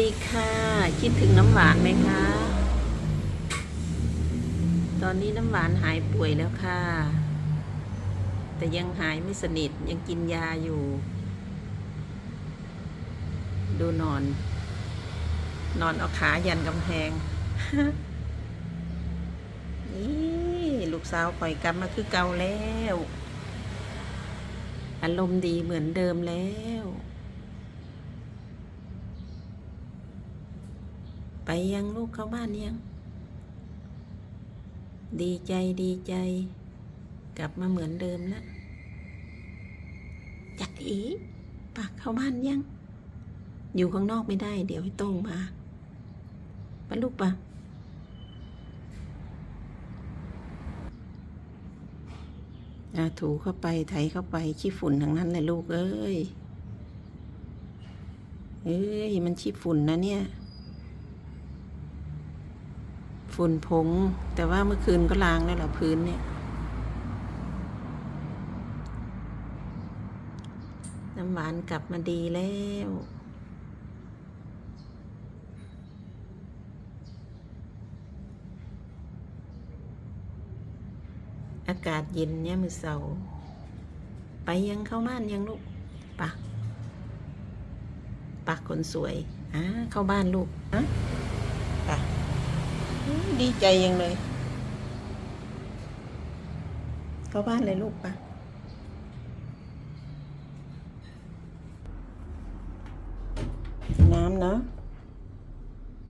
ดีค่ะ คิดถึงน้ำหวานไหมคะ ตอนนี้น้ำหวานหายป่วยแล้วค่ะ แต่ยังหายไม่สนิทยังกินยาอยู่ ดูนอน นอนเอาขายันกำแพง นี่ลูกสาวข่อยกลับมาคือเก่าแล้ว อารมณ์ดีเหมือนเดิมแล้ว ไปยังลูกเข้าบ้านยัง ดีใจดีใจ กลับมาเหมือนเดิมแล้วจักอีปากเข้าบ้านยัง อยู่ข้างนอกไม่ได้ เดี๋ยวให้โต้งมาไปลูกปะอะถูเข้าไปไถเข้าไปขี้ฝุ่นทั้งนั้นเลยลูกเอ้ย เอ้ย มันขี้ฝุ่นนะเนี่ย ฝุ่นผง แต่ว่าเมื่อคืนก็ล้างแล้วล่ะพื้นเนี่ย น้ำหวานกลับมาดีแล้วอากาศเย็นเนี่ยมือเสาไปยังเข้าบ้านยังลูกปะปะคนสวยอ่าเข้าบ้านลูกนะปะ ดีใจยังเลย เข้าบ้านเลยลูกปะน้ำเนาะ